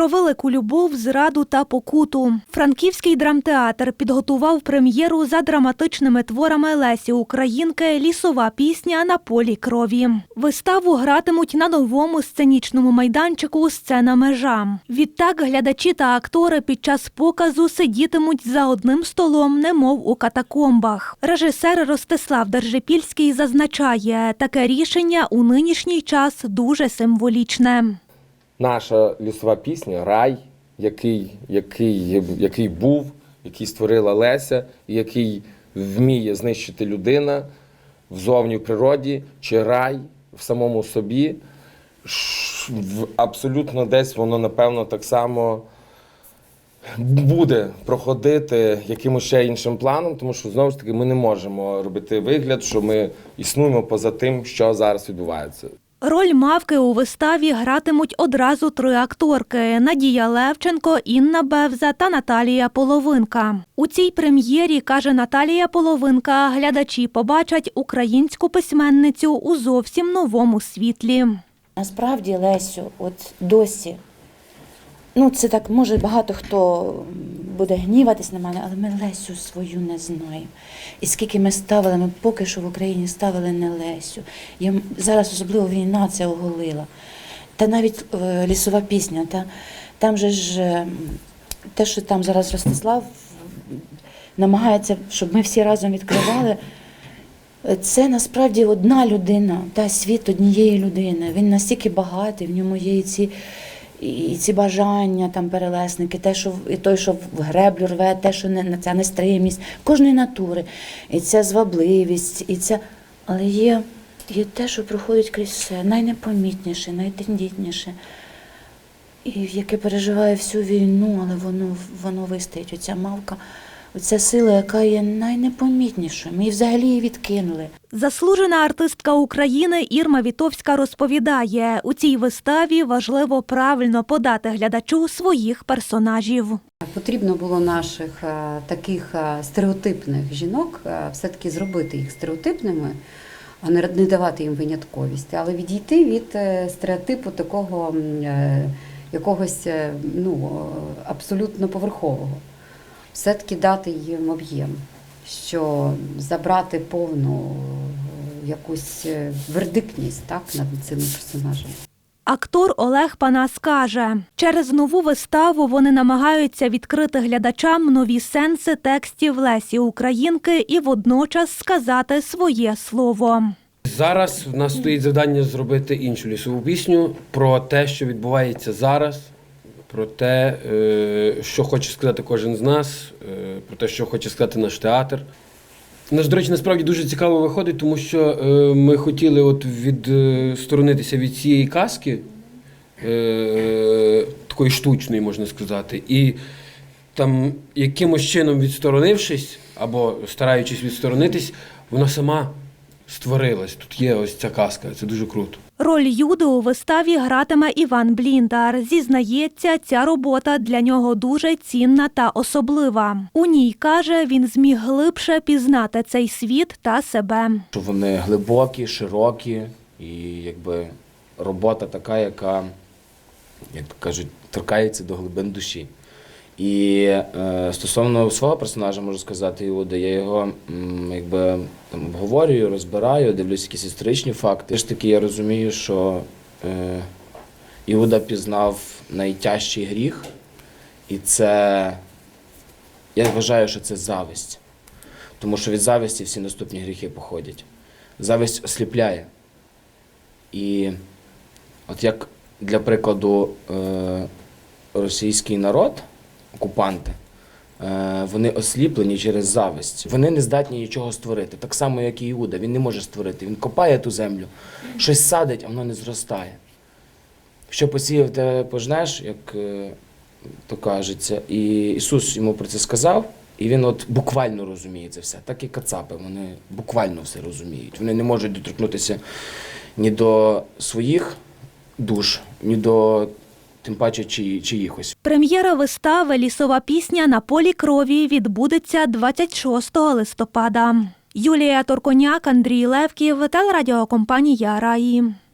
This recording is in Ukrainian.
Про велику любов, зраду та покуту. Франківський драмтеатр підготував прем'єру за драматичними творами Лесі Українки Лісова пісня на полі крові. Виставу гратимуть на новому сценічному майданчику Сцена межа. Відтак глядачі та актори під час показу сидітимуть за одним столом, немов у катакомбах. Режисер Ростислав Держипільський зазначає, таке рішення у нинішній час дуже символічне. Наша лісова пісня Рай, який, який, який був, який створила Леся, який вміє знищити людина взовні в природі, чи рай в самому собі. Абсолютно десь воно, напевно, так само буде проходити якимось ще іншим планом, тому що знову ж таки ми не можемо робити вигляд, що ми існуємо поза тим, що зараз відбувається. Роль мавки у виставі гратимуть одразу три акторки: Надія Левченко, Інна Бевза та Наталія Половинка. У цій прем'єрі каже Наталія Половинка, глядачі побачать українську письменницю у зовсім новому світлі. Насправді, Лесю, от досі, ну це так, може багато хто буде гніватись на мене, але ми Лесю свою не знаємо. І скільки ми ставили, ми поки що в Україні ставили не Лесю. Я, зараз особливо війна це оголила. Та навіть е, лісова пісня, та, там же ж е, те, що там зараз Ростислав намагається, щоб ми всі разом відкривали. Це насправді одна людина, та світ однієї людини. Він настільки багатий, в ньому є і ці, і ці бажання, там перелесники, те, що і той, що в греблю рве, те, що не ця нестримість, кожної натури, і ця звабливість, і ця. Але є, є те, що проходить крізь все, найнепомітніше, найтендітніше, і яке переживає всю війну, але воно, воно вистоїть. Оця мавка, оця сила, яка є найнепомітнішою. Ми її взагалі її відкинули. Заслужена артистка України Ірма Вітовська розповідає, у цій виставі важливо правильно подати глядачу своїх персонажів. Потрібно було наших е, таких е, стереотипних жінок е, все-таки зробити їх стереотипними, а не давати їм винятковість, але відійти від стереотипу такого якогось ну, абсолютно поверхового. Все-таки дати їм об'єм, що забрати повну е, якусь е, вердиктність так, над цими персонажами. Актор Олег Панас каже, через нову виставу вони намагаються відкрити глядачам нові сенси текстів Лесі Українки і водночас сказати своє слово. Зараз в нас стоїть завдання зробити іншу лісову пісню про те, що відбувається зараз, про те, е, що хоче сказати кожен з нас, е, про те, що хоче сказати наш театр. У нас, до речі, насправді дуже цікаво виходить, тому що е, ми хотіли от відсторонитися від цієї казки, такої штучної, можна сказати, і там якимось чином відсторонившись або стараючись відсторонитись, вона сама створилась. Тут є ось ця казка, це дуже круто. Роль Юди у виставі гратиме Іван Бліндар. Зізнається, ця робота для нього дуже цінна та особлива. У ній каже, він зміг глибше пізнати цей світ та себе. що вони глибокі, широкі, і якби робота така, яка, як кажуть, торкається до глибин душі. І е, стосовно свого персонажа можу сказати, Іуда, я його м, якби там обговорюю, розбираю, дивлюсь якісь історичні факти. Ж таки, я розумію, що е, Іуда пізнав найтяжчий гріх, і це я вважаю, що це зависть. Тому що від зависті всі наступні гріхи походять. Зависть осліпляє. І от як для прикладу, е, російський народ, окупанти, е, вони осліплені через зависть. Вони не здатні нічого створити. Так само, як і Іуда. Він не може створити. Він копає ту землю, щось садить, а воно не зростає. Що посіяв, те пожнеш, як е, то кажеться. І Ісус йому про це сказав, і він от буквально розуміє це все. Так і кацапи, вони буквально все розуміють. Вони не можуть доторкнутися ні до своїх душ, ні до тим паче чи, чиїхось. Прем'єра вистави Лісова пісня на полі крові відбудеться 26 листопада. Юлія Торконяк, Андрій Левків, телерадіокомпанія Раї.